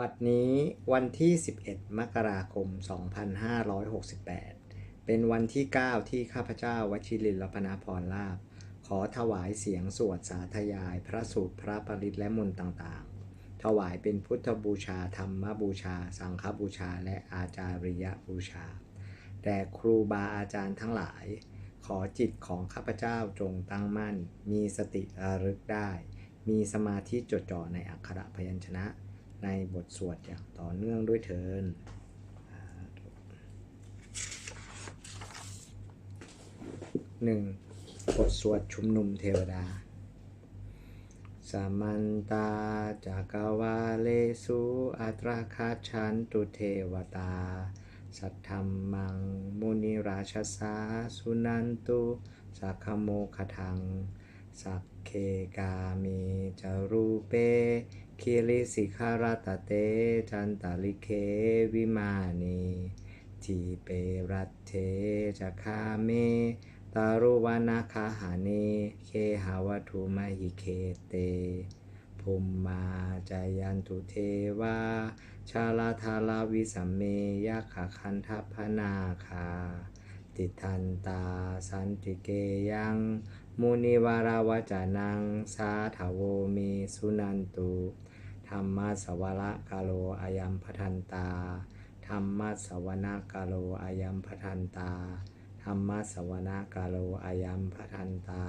บัดนี้วันที่ 11 มกราคม 2568 เป็นวันที่ 9 ที่ข้าพเจ้าวชิรินลปนาพรลาภขอถวายเสียงสวดสาธยาย พระสูตรพระปริตและมนต์ต่างๆ ถวายเป็นพุทธบูชา ธรรมบูชา สังฆบูชา และอาจาริยบูชา แต่ครูบาอาจารย์ทั้งหลาย ขอจิตของข้าพเจ้าจงตั้งมั่น มีสติระลึกได้ มีสมาธิจดจ่อในอักขระพยัญชนะ ในบทสวดอย่างต่อเนื่องด้วยเทินหนึ่งบทสวดชุมนุมเทวดาสามันตาจากาวาเลสุอัตราคาชันตุเทวตา สัทธรรมังมุนิราชสาสุนันตุสักขโมคทัง สักเคกามีจารูเป คิริสิคารตเตจันตาลิเควิมานีทีเปรัตเทจะคาเมตารุวานาคาหาเนเคหาวัตุมหิเคเตภูมิมาจายันตุเทวา ชาลาทาลาวิสัมเมยะขาคันทัพนาคา ติทันตาสันติเกยัง มุนิวาราวจานัง สาถาวโวมีสุนันตุ ธรรมะสวระกาโลอายัมพทันตา ธรรมะสวรกาโลอายัมพทันตา ธรรมะสวรกาโลอายัมพทันตา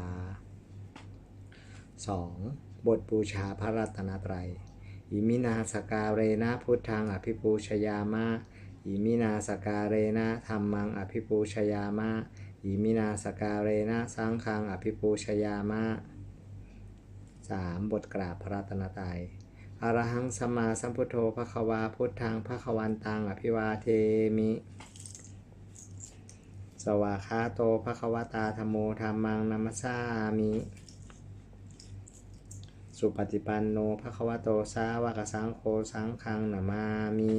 2. บทบูชาพระรัตนตรัย อิมินาสการเรนะพุทธังอภิปูชยามะ อิมินาสการเรนะธรรมังอภิปูชยามะ อิมินาสการเรนะสังฆังอภิปูชยามะ 3. บทกราบพระรัตนตรัย อรหังสัมมาสัมพุทโธภควาพุทธังภควันตังอภิวาเทมิ สวากขาโตภควตาธรรมโมธรรมังนัมสามิ สุปฏิปันโนภควโตสาวกสังโฆสังฆังนามามิ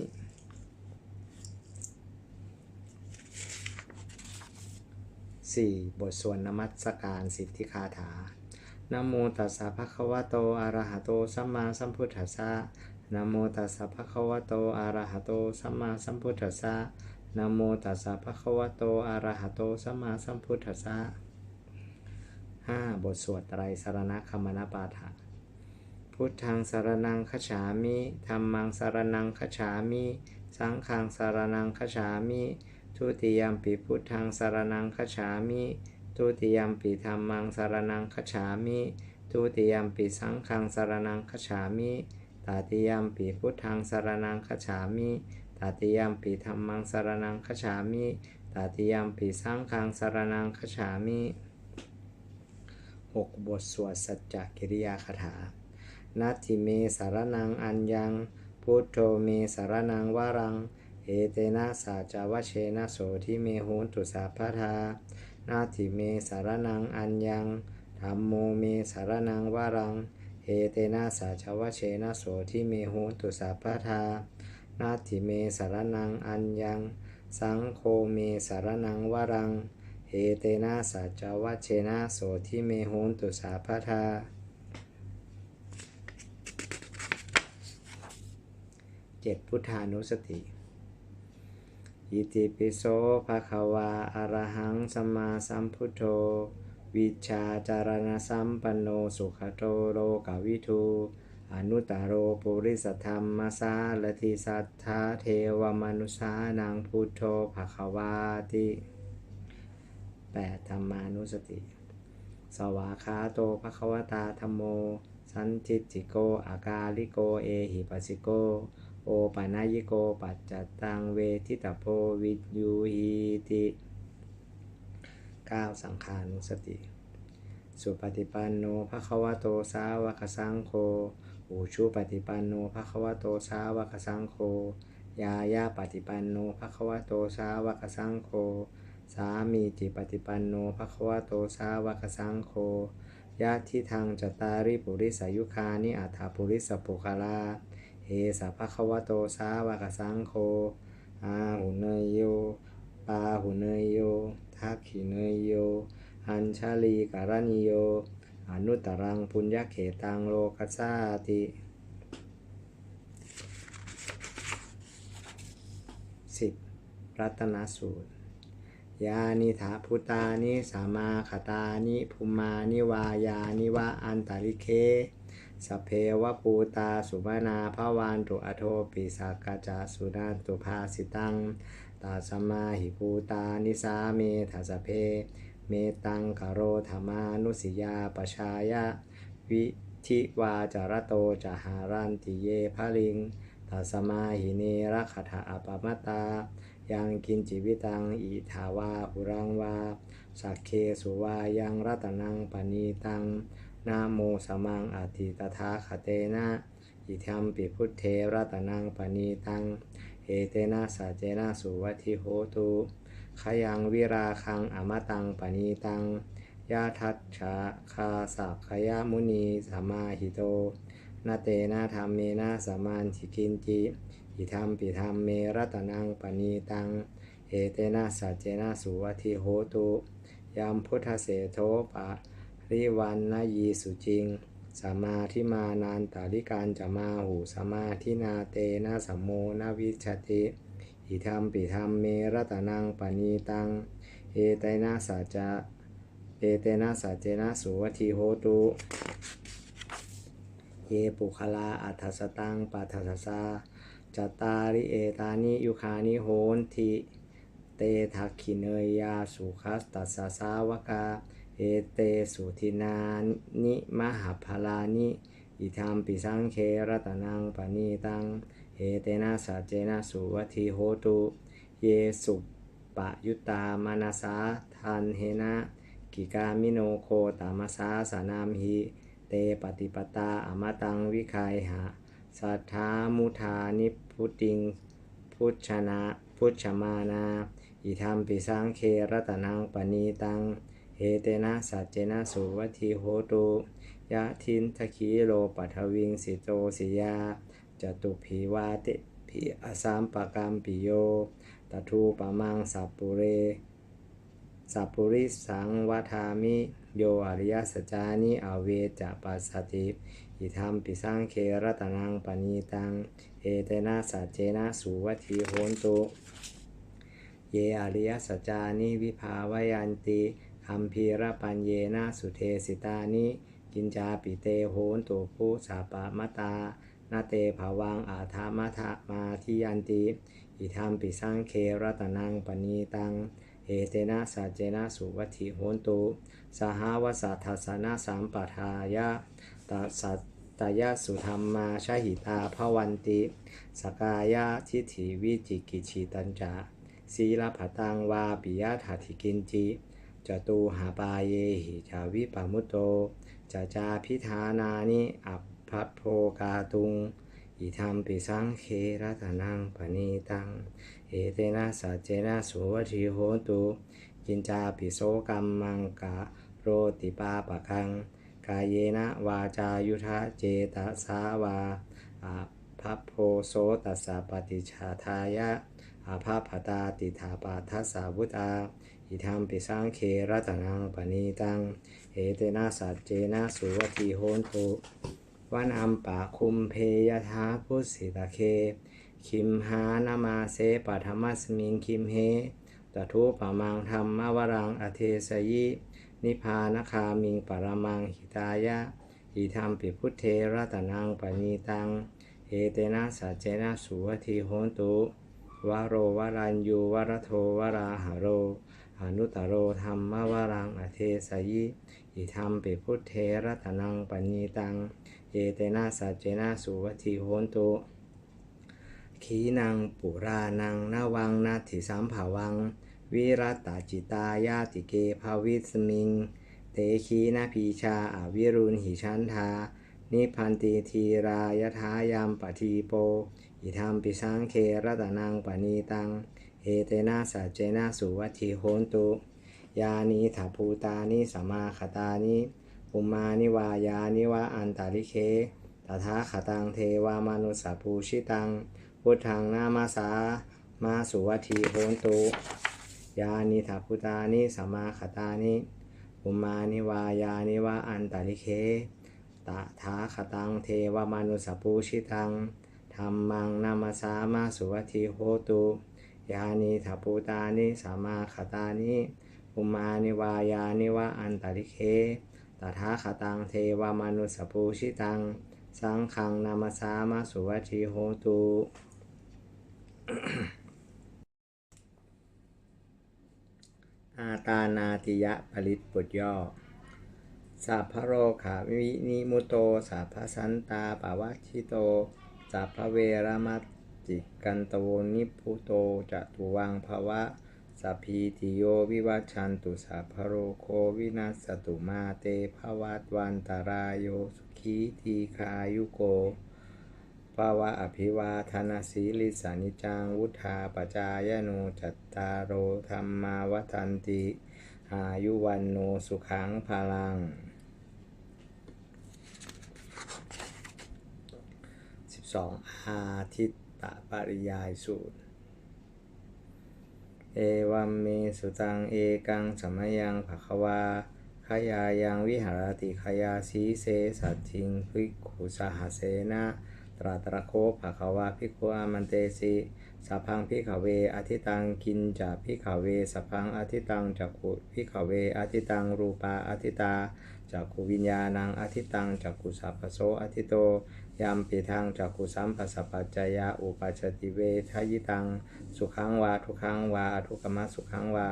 4. บทสวดนมัสการสิทธิคาถา นะโมตัสสะภะคะวะโตอะระหะโตสัมมาสัมพุทธัสสะนะโมตัสสะภะคะวะโตอะระหะโตสัมมาสัมพุทธัสสะนะโมตัสสะภะคะวะโตอะระหะโตสัมมาสัมพุทธัสสะ 5. บทสวดไตรสารณคมนปาฐะพุทธังสารนังคฉามิธรรมังสารนังคฉามิ สังฆังสารนังคฉามิ ทุติยมปิพุทธังสารนังคฉามิ ทุติยมปิธรรมังสารนังคฉามิทุติยมปิสังฆังสารนังคฉามิตาติยมปิพุทธังสารนังคฉามิตาติยมปิธรรมังสารนังคฉามิตาติยมปิสังฆังสารนังคฉามิ 6. บทสวดสัจจกิริยาคาถานัตถิเมสารนังอัญญัง พุทโธเมสารนังวารัง เอเตนะสาจาวเชนะโสทิเมหนตุสาพทา นาทิเมสารนังอัญญังธรรมโมเมสารนังวารังเอเตนะสาจาวเชนะโสทิเมหนตุสาพทานาทิเมสารนังอัญญัง สังโฆเมสารนังวารังเอเตนะสัจจวัชเชนะโสทิเมหนตุสาพทาเจ็ดพุทธานุสติ อิติปิโสภะคะวาอะรหังสัมมาสัมพุทโธ วิชาจารณสัมปันโนสุขโตโลกวิทูอนุตตรโรปุริสธรรมสาลทิสัทธาเทวมนุสานังพุทโธภะคะวาติ 8. ธรรมานุสติ สวาคาโตภควตาธรรมโม สันทิติโก อากาลิโก เอหิปัสสิโก โอปานายิโกปัจจตังเวทิตาโพวิทยูหีติ 9. สังขานุสติ สุปฏิปันโนภควโตสาวกสังโฆอุชุปฏิปันโนภควโตสาวกสังโฆยายาปฏิปันโนภควโตสาวกสังโฆสามีจิปฏิปันโนภควโตสาวกสังโฆยะทิทางจตาริปุริสายุคานิอัฏฐปุริสปุคลา เฮสัพพะโตสาวกสังโฆอาหุเนยโยปาหุเนยโยทักขิเนยโยอัญชาลีการณิโยอนุตรังปุญญเขตังโลกัสสาติสิบรัตนสูตร ยานิถาพุตานิสามาคตานิภูมานิวายานิวะอันตาริเค สพเพวะปูตาสุมานาภวันตุอโทปิสากาจาสุนันตุภาสิตังตาสมาหิปูตานิสาเมทัสเพ เมตังกโรธรรมานุสิยาปชายะ วิทิวาจารโตจหารันติเยภลิงตัสมาหิเนรคถาอปมตตา ยังกินจิวิตังอิทาวาอุรังวา สักเคสุวายังรัตนังปณีตัง นาโมสมังอติตถาคเตนะอิธรรมปิพุทเทรัตนังปณีตังเอเตนะสัจเจนะสุวัติโหตุขยังวิราคังอมตังปณีตังยาทัตชาคาสักขยามุนีสมาหิโตนาเตนะธรรมเมนะสมานทิกินจิอิธรรมปิธรรมเมรัตนังปณีตังเอเตนะสัจเจนะสุวัติโหตุยามพุทธเสโทปะ ริวันนายีสุจิงสมาทิมานานตาลิการจะมาหูสมาทินาเตนะสัมโมนาวิชติอิธรรมปิธรรมเมรตนังปณีตัง เอเตนะสัจจะเอเตนะสัจเจนะสุวัติโหตุเยปุคลาอัฏฐสตังปัฏฐสสาจตาริเอตานิยุคานิโหนทิเตทักขิเนยยาสุขัสตัสสะสาวกา เอเตสุทินานิมหาพลานิ อิธรรมปิสังเครตนังปณีตังเอเตนะสัจเจนะสุวัติโหตุ เยสุปะยุตามานาสาทันเหนะ กิกามิโนโคตามสสาสานามหิ เตปฏิปตาอมตังวิคายหะ สัทธามุทานิพุติง พุชนะพุชมานา อิธรรมปิสังเครตนังปณีตัง เอเตนะสัจเจนะสุวัติโหตุยะทินทคีโลปัทวิงสิโตสิยาจตุพีวาติพีอสามปกรรมปิโยตทูปะมังสัปปุเรสัพพุริสังวัฏามิ โยอริยสัจานิอเวจะปัสสติอิธรรมปิสังเครตนังปณีตัง เอเตนะสัจเจนะสุวัติโหตุ เยอริยสัจจานิวิภาวยันติ คัมภีรปัญเยนะสุเทสิตานิกินจาปิเตโหนตุภูสาปะมตานาเตภาวังอาธามะทะมาทิยันติอิธรรมปิสังเครตนังปณีตังเอเตนะสัจเจนะสุวัติโหนตุสหาวสัทธสนะสัมปทายะตัสสัตตยสุธรรมมาชหิตาภวันติ สกายะทิฏฐิวิจิกิจฉิตัญจาศีลผตังวาปิยะถาธิกินจิ จตูหาปาเยหิจาวิปามุตโตจาจาพิธานานิอัพัพโพกาตุง อิธรรมปิสังเครตนังปณีตัง เอเตนะสัจเจนะสุวัติโหตุกินจาปิโสกัมมังกะโรติปาปะคัง กายเยนะวาจายุทธเจตสาวาอาภัพโพโสตัสสะปฏิชาทายะอาภาพตาติถาปาทัสสาวุตา อิธรรมปิสังเครัตนังปณีตังเอเตนะสัจเจนะสุวัติโหนตุวันอัมปะคุมเพยทาพุสิตะเค คิมหานามาเสปัทมัสมิงคิมเฮตทุปะมังธรรมวรังอเทสยิ นิพานคามิงปรมังหิตายะอิธรรมปิพุทเทรัตนังปณีตังเอเตนะสัจเจนะสุวัติโหนตุวโรวรัญยูวรโทวราหาโร อนุตตโรธรรมวรังอเทสยิอิธรรมปิพุทเทรัตนังปณีตัง เอเตนะสัจเจนะสุวัติโหนตุขีนังปุรานังนาวังนาทิสัมภาวัง วิรัตตาจิตายาติเกภาวิสมิง เตขีนาพีชาอาวิรุณหิชันทา นิพันติทีรายทายามปทีโป อิธรรมปิสังเครตนังปณีตัง เอเตนะสัจเจนะสุวัติโหนตุ ยานิถาภูตานิสมาคตานิอุมานิวายานิวะอันตาลิเคตถาคตังเทวามนุสสภูชิตัง พุทธังนามาสา มาสุวัติโหนตุ ยานิถาพุตานิสมมาคตานิอุมานิวายานิวะอันตาลิเคตถาคตังเทวมนุสสภูชิตังธรรมังนามาสามาสุวัติโหตุ ยานิทัพปูตานิสามาคตานิอุมานิวายานิวะอันตริเคตถาคตังเทวมนุสปูชิตัง สังขังนามาสามาสุวัชิโหตุอาตานาติยะผลิตบทย่อสัพพโรขาวินิมุโตสัพพสันตาปวัชิโตสัพพเวรมัต จิกันโตนิพุโตจตุวังภวะสัพพีติโยวิวัชันตุสัพพะโรโควินัสตุมาเตภวัตวันตารายโยสุขีทีคายุโกภาวะอภิวาทนาสีลิสานิจังวุธาปจายโนจัตตารโอธรรมาวัฏันติอายุวันโนสุขังพลัง 12. อาทิต ตปริยายสูตร เอวัมเมสุตังเอกังสมยังภควาขยายังวิหารติขยาสีเสสัตถิงภิกขุสหเสนะตราตระโคภควาภิกุอามันเตสิสัพพังพิขเวอธิตังกินจาพิขเวสัพพังอธิตังจักขุพิขเวอธิตังรูปาอธิตาจักขุวิญญาณังอธิตังจักขุสัพพโสอธิโต ยามปีทางจักขุสัมปัสสปัจจยาอุปัชติเวทยิตัง สุขังวาทุขังวาอทุกมะสุขังวา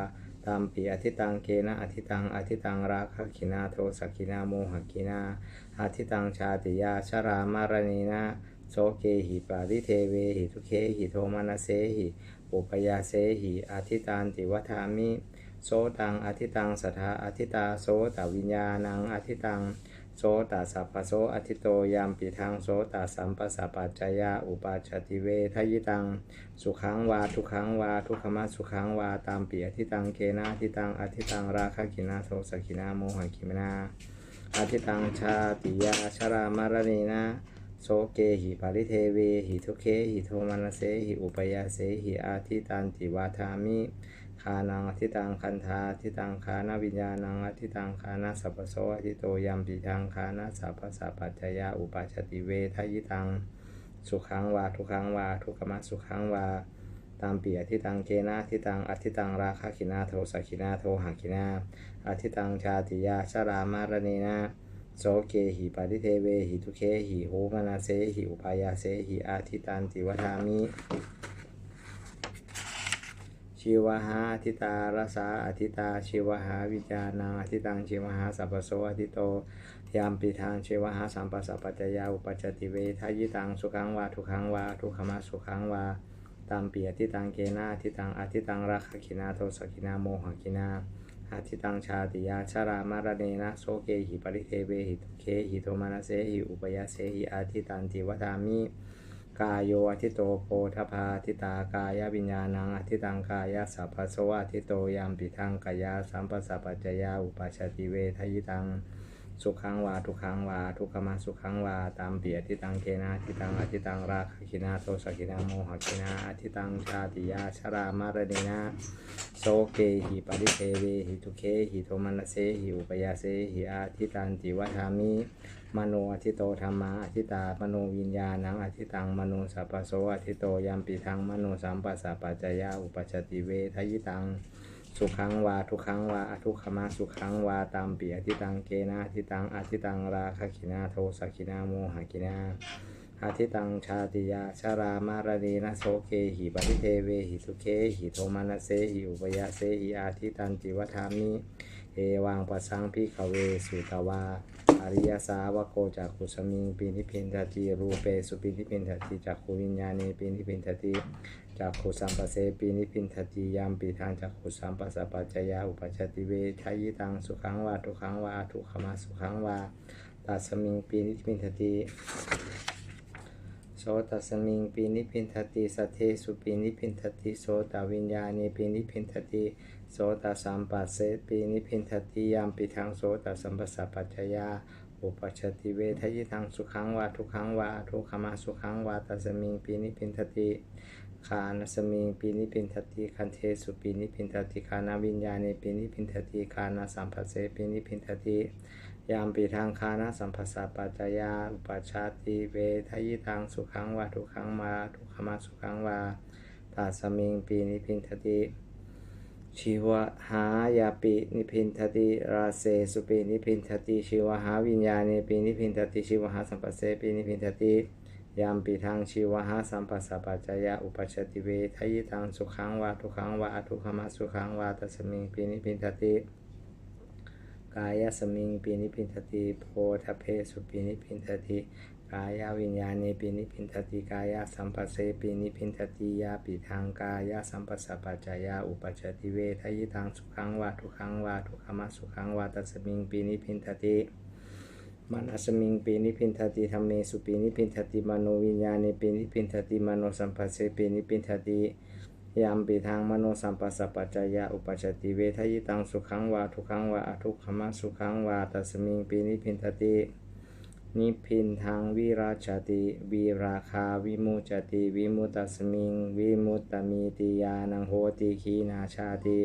ตามปีอธิตังเกนะอธิตังอธิตังราคะขินาโทสักขินาโมหกินาอธิตังชาติยาชรามารณีนาโสเกหิปาริเทเวหิทุเคหิโทมานัสเสหิอุปยาเสหิอธิตันติวัฏามิ โสตังอธิตังสัทธาอธิตาโสตวิญญาณังอธิตัง โสตสัพพโสอธิโตยามปีทางโสตสัมปสัปปัจจยาอุปาชติเวทยิตัง สุขังวาทุขังวาทุขมัสสุขังวาตามปีอธิตังเกนาอธิตังอธิตังราคะกินาโทสกินาโมหกิมนาอธิตังชาติยาชรามารณีนาโสเกหิปาริเทเวหิทุเคหิโทมนัสเสหิอุปยาเสหิอาทิตันติวาทามิ คานังอธิตังคันธาอธิตังคานาวิญญาณังอธิตังคานาสัพพโสอธิโตยัมปิทังคานาสัพพสัพปัจจยาอุปาชติเวทยิตังสุขังวาทุขังวาทุกขมะสุขังวาตามเปีอธิตังเกนะอธิตังอธิตังราคะขินาโทสักขินาโทหักขินาอธิตังชาติยาชรามารณีนาโสเกหิปาริเทเวหิทุเคหิโหมนาเสหิอุปายาเสหิอาทิตันติวทามิ ชีวหาอธิตารสาอธิตาชีวหาวิจานังอธิตังชีวหาสัพพโสอธิโตยามปีทางชีวหาสัมปัสสะปัจจยาอุปจติเวทายตังสุขังวาทุขังวาทุขมะสุขังวาตามเปีอธิตังเกนาอธิตังอธิตังราคขินาโทสกินาโมหกินาอธิตังชาติยาชารามารเนนะโสเกหิปริเทเวหิทุเคหิโทมานะเสหิอุปยาเสหิอาทิตันติวทามิ กายโยอธิโตโพธพาทิตากายวิญญาณังอธิตังกายสัพพโสอธิโตยามปิทังกายาสัมปสัพปัจยาอุปาชติเวทยิตังสุขังวาทุขังวาทุกขมะสุขังวาตามเปียทิตังเกนาทิตังอธิตังราคคินาโทสกินาโมหกินาอธิตังชาติยาชรามารเนนะโสเกหิปริเทเวหิทุเคหิโทมนัสเสหิอุปยาเสหิอาทิตันติวัฏามิ มโนอธิโตธรรมาอธิตามโนวิญญาณังอธิตังมโนสัพพโสอธิโตยัมปิทังมโนสัมปัสสะปัจจยาอุปชติเวทยิตังสุขังวาทุขังวาอทุขมาสุขังวาตามปีอธิตังเกนาอธิตังอธิตังราคคินาโทสกินาโมหกินาอธิตังชาติยาชารามารณีนะโสเกหิปริเทเวหิทุเคหิโทมานะเสหิอุปยาเสหิอาทิตันติวทามิเอวังปัสสังพิขเวสุตวา อริยสาวโกจากขุสมิงปินิพินทติรูเปสุปินิพินทติจากขุวิญญาณีปินิพินทติจากขุสัมปเสปินิพินทติยามปีทางจากขุสัมปสะปัจจยาอุปชติเวทายิตังสุขังวาทุขังวาทุขมาสุขังวาตัสมิงปินิพินทติโสตสมิงปีนิพินทติสัทเทสุปีนิพินทติโสตวิญญาณีปีนิพินทติ โสตสัมปัสเสปีนิพินทติยามปิทังโสตสัมปสสะปัจจยาอุปชติเวทยิทังสุขังวาทุขังวาทุขมาสุขังวาตัสมิงปีนิพินทติคานสมิงปีนิพินทติคันเทสุปีนิพินทติคานาวิญญาณีปีนิพินทติคานาสัมปัสเสปีนิพินทติยามปีทางคานาสัมภสสะปัจจยาอุปชาติเวทยิตังสุขังวาทุขังมาทุขมาสุขังวาตัสมิงปีนิพินทติ ชีวหายาปินิพินทติราเซสุปีนิพินทติชีวหาวิญญาณิปีนิพินทติชีวหาสัมปัสเสปีนิพินทติยามปีทางชีวหาสัมปัสสะปัจจยาอุปัชติเวทายิตังสุขังวาทุขังวาอทุขมาสุขังวาตัสมิงปีนิพินทติกายสมิงปีนิพินทติโพธเพสุปีนิพินทติ กายวิญญาณีปีนิพินทติกายสัมปัเสปีนิพินทติยาปิทางกายสัมปัสปัจจยาอุปชติเวทยิตังสุขังวาทุขังวาทุขมาสุขังวาตัสมิงปีนิพินทติมนัสมิงปีนิพินทติธรรมเมสุปีนิพินทติมโนวิญญาณีปีนิพินทติมโนสัมปัสเสปีนิพินทติยามปีทางมโนสัมปัสสปัจจยาอุปชติเวทยิตังสุขังวาทุขังวาอทุกขมสุขังวาตัสมิงปีนิพินทติ นิพินทางวิราชติวิราคาวิมุจติวิมุตตสมิง วิมุตตมีติยานังโหติขีนาชาติ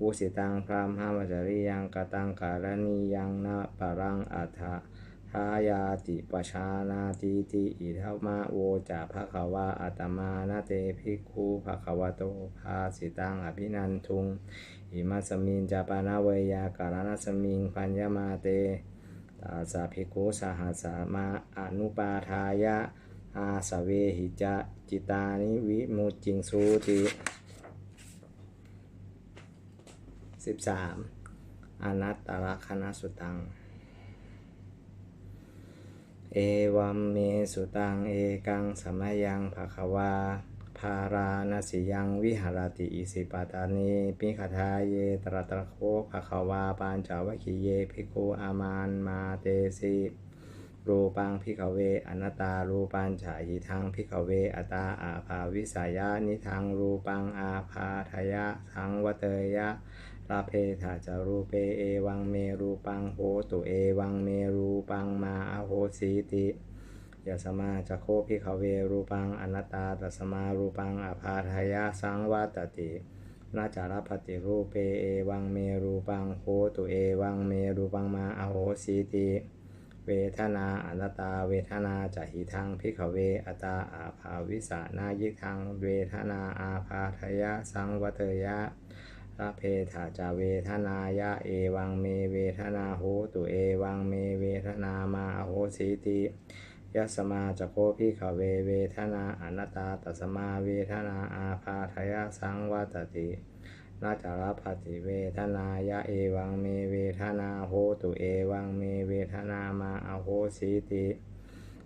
วุสิตังพรามหามจริยังกตังการณียังนาปรังอัฏฐทายาติปชานาติติอิทัมะโวจะภะคะวะอัตมานาเตภิกขุภะคะวะโตภาสิตังอภินันทุงอิมัสมินจาปานาเวยาการณสมิงปัญญมาเต ตาสาภิกขุสหัสามาอนุปาทายะ อาสเวหิจะจิตานิวิมุจิงสูติสิบสามอนัตตลกนสุตัง เอวัมเมสุตัง เอกังสมยังภะคะวา ภาราณสิยังวิหารติอิสิปตานีปิคทาเยตระตระโคภะคะวาปานจาวคิเยภิกขุอามานมาเตสิรูปังพิกเวอนัตตารูปัญฉาหิทังพิกเวอตาอาภาวิสายานิทังรูปังอาภาทยะทังวเตยะลาเพธาจารูเปเอวังเมรูปังโหตุเอวังเมรูปังมาอโหสีติ ยาสมาจะโคพิขเวรูปังอนัตตาตัสมารูปังอภาทายะสังวัตตินาจารปฏิรูปเปเอวังเมรูปังโหตุเอวังเมรูปังมาอโหสีติเวทนาอนัตตาเวทนาจะหิทังพิขเวอตาอาภาวิสานายิทังเวทนาอาภาทยะสังวัตยะละเพธาจาเวทนายะเอวังเมเวทนาโหตุเอวังเมเวทนามาอโหสีติ ยัสมาจะโคพิขเวเวทนาอนัตตาตัสมาเวทนาอาภาทยสังวัตตินาจารปฏิเวทนายะเอวังเมเวทนาโหตุเอวังเมเวทนามาอโหสีติ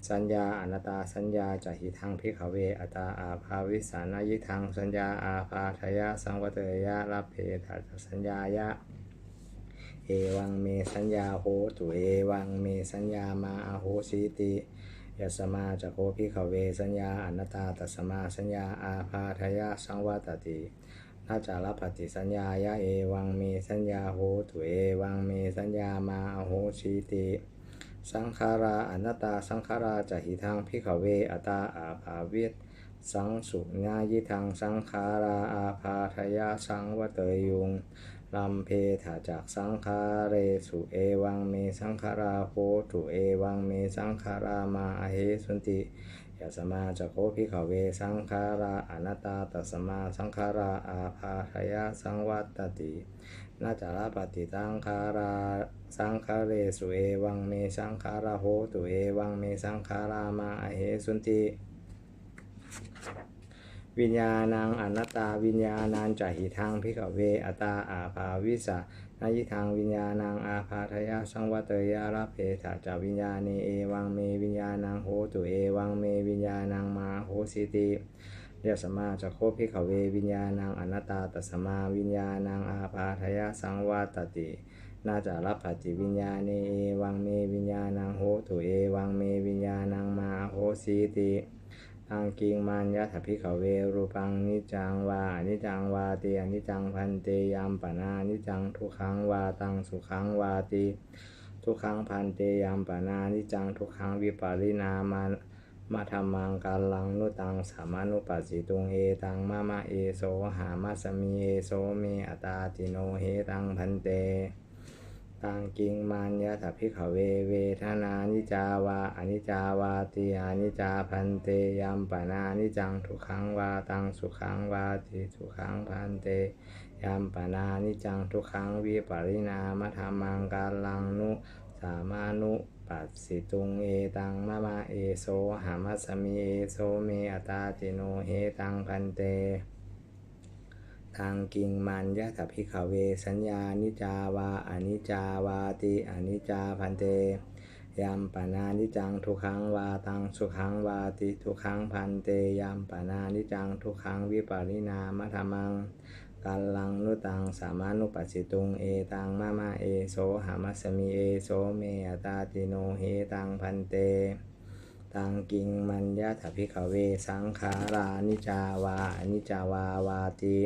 สัญญาอนัตตาสัญญาจะหิทังพิขเวอัตตาอาภาวิสานายิทังสัญญาอาภาทยะสังวัตยะรับเพทัสัญญายะเอวังเมสัญญาโหตุเอวังเมสัญญามาอโหสีติ ยัสมาจะโคพิขเวสัญญาอนัตตาตัสมาสัญญาอาภาทยะสังวัตตินาจารปฏิสัญญายะเอวังเมสัญญาโหตุเอวังเมสัญญามาโหสีติสังขาราอนัตตาสังขาราจะหิทังพิขเวอตาอาภาเวทสังสุญายิทังสังขาราอาภาทยาสังวเตยุง ลำเพถาจากสังขาเรสุเอวังเมสังขาราโหตุเอวังเมสังขารามาอเหสุนติยาสมาจะโคพิขเวสังขาราอนัตตาตัสมาสังขาราอาภาทยาสังวัตตินาจารปฏิตังคาราสังคาเรสุเอวังเมสังคาราโหตุเอวังเมสังคารามาอเหสุนติ วิญญาณังอนัตตาวิญญาณันจหิทังพิกเวอตาอาภาวิสานายิทังวิญญาณังอาภาทยาสังวัตยาลเพถาจาวิญญาณเอวังเมวิญญาณังโหตุเอวังเมวิญญาณังมาโหสิติเรียสมาจะโคพิขเววิญญาณังอนัตตาตัสมาวิญญาณังอาภาทยาสังวัตตินาจะรับปัจจิวิญญาณเอวังเมวิญญาณังโหตุเอวังเมวิญญาณังมาโหสีติ อังกิงมันยะถพิขเวรูปังนิจังวานิจังวาตีอนิจังพันเตยามปนานิจังทุขังวาตังสุขังวาตีทุกขังพันเตยามปนานิจังทุกขังวิปารินามามาธรรมังกาลังนุตังสามานุปัสสิตุงเอตังมามาเอโสหามาสมีเอโสเมอตาติโนเฮตังพันเต ตังกิงมันยะถพิขเวเวทนานิจาวาอนิจาวาติอนิจาพันเตยัมปนานิจังทุขังวาตังสุขังวาติสุขังพันเตยัมปนานิจังทุขังวิปริณามธรรมังกาลังนุสามานุปัสสิตุงเอตังมะมะเอโสหามัสมิเอโสเมอตาติโนเฮตังพันเต ทางกิงมันยะถพิขเว สัญญานิจาวาอนิจาวาติอนิจาพันเตยัมปนานิจังทุกขังวาตังสุขังวาติทุกขังพันเตยัมปนานิจังทุกขังวิปาริณามะธรรมังกัลลังนุตังสามานุปัสสิตุงเอตังมะมะเอโสหามัสมิเอโสเมอตาติโนเฮตังพันเต ตังกิงมัญญาถพิขเวสังขารานิจาวาอนิจาวาวาติ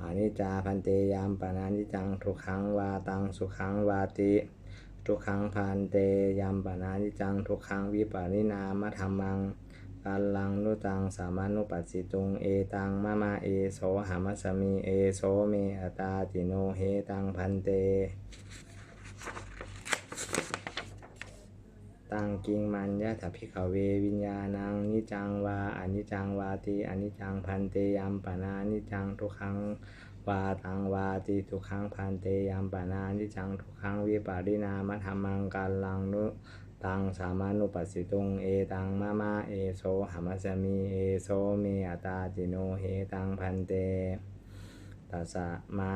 อนิจจาพันเตยามปนานิจังทุกขังวาตังสุขังวาติทุกขังพันเตยามปนานิจังทุกขังวิปารินามะธรรมังกัลลังนุตังสามานุปัสสิตุงเอตังมะมะเอโสหามัสมีเอโสเมอตาติโนเฮตังพันเต ตังกิงมันยะถพิขเววิญญาณังนิจังวาอนิจังวาติอนิจังพันเตยัมปนานิจังทุกขังวาตังวาติทุกขังพันเตยัมปนานิจังทุกขังวิปาริณามะธรรมังกัลลังนุตังสามานุปัสสิตุงเอตังมะมะเอโสหามัสมิเอโสเมอตาติโนเฮตังพันเตตัสสะมา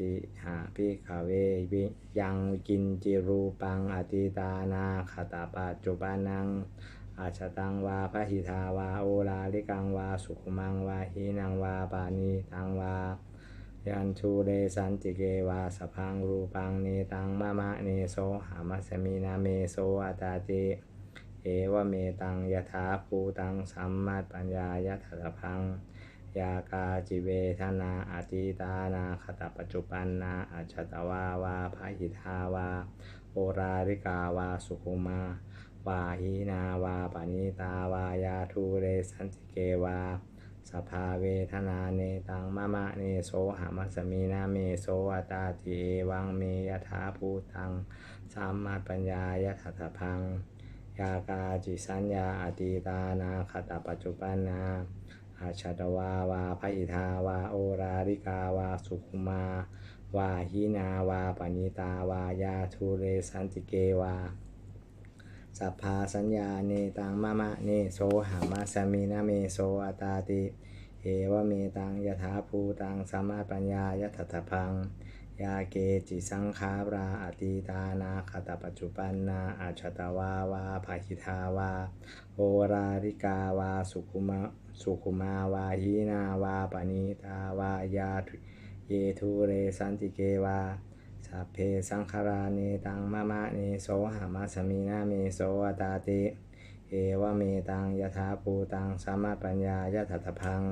ติหาพิขเววิยังกินจิรูปังอติตานาคตาปัจจุบันังอาชตังวาพหิทาวาโอลาลิกังวาสุขุมังวาหีนังวาปานีตังวายันชูเรสันติเกวาสพังรูปังเนตังมะมะเนโสหามัสมินาเมโสอาตาติเอวเมตังยถาภูตังสัมมาปัญญายถาพัง ยากาจิเวทนาอติตานาคตปัจจุปันนาอัจตวาวาพาหิทาวาโอราริกาวาสุขุมาวาหีนาวาปณิตาวายาทูเรสันติเกวาสภาเวทนาเนตังมะมะเนโสหามัสมีนาเมโสอัตาติเอวังเมยถาภูตังสัมมาปัญญายถาถพังยากาจิสัญญาอติตานาคตปัจจุปันนา อาชาตวาวาพหิทาวาโอราริกาวาสุขุมาวาหินาวาปณิตาวายาทูเรสันติเกวาสัพพาสัญญาเนตังมะมะเนโสหามาสมินาเมโสอัตาติ เอวเมตังยถาภูตังสมาปัญญายถตพัง ยาเกจิสังขาราอติตานาคตปัจจุปันนาอาชตาวาวาภาหิทาวาโอราริกาวาสุขุมา สุขุมาวาหีนาวาปณิตาวายาทเยทุเรสันติเกวาสัพเพสังขาราเนตังมะมะเนโสหามาสมินาเมโสอตาติเอวเมตังยถาภูตังสัมมาปัญญายะถตพัง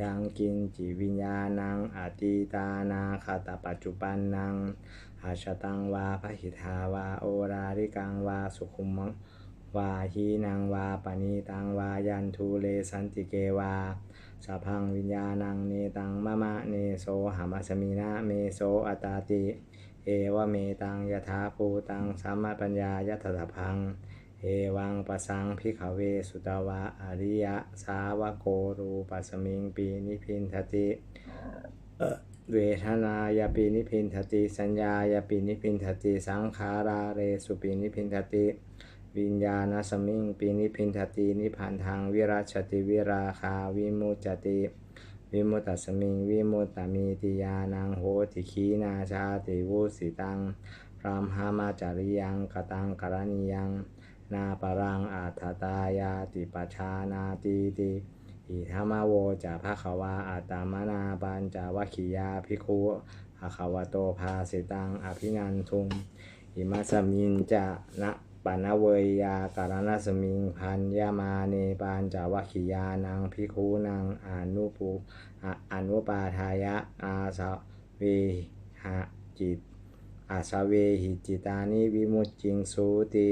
ยังกินจิวิญญาณังอติตานาคาตปัจจุปันนังอาชตังวาพหิทาวาโอราริกังวาสุขุมัง วาหีนังวาปณีตังวายันทูเลสันติเกวาสัพพังวิญญาณังเนตังมะมะเนโสหามัสมินาเมโสอัตาติ เอวเมตังยถาภูตังสัมมาปัญญายถตพัง เอวังปะสังพิขเวสุตวะอริยะสาวโกรูปัสมิงปีนิพินทติเอ่อเวทนายาปีนิพินทติ สัญญายาปีนิพินทติ สังขาราเรสุปีนิพินทติ วิญญาณสมิงปีนิพินทตินิพพานทางวิราชติวิราคาวิมุจจติ วิมุตตสมิงวิมุตตมีติยานังโหติขีนาชาติวุสิตังพรามหามาจาริยังกตังกรณียัง นาปรังอาทตายาติปชานาตีติอิธรรมโวจะภะควาอาตามนาปัญจวัคคียาภิกขุภะควโตภาสิตังอภินันทุมอิมัสมินจะนะ ปันเวยาการณสมิงพันยามาเนปานจาวขิยานังพิคูนังอนุปูอนุปาทายะอาสาเวหะจิตอาสาเวหิจิตานิวิมุตจิงสุติ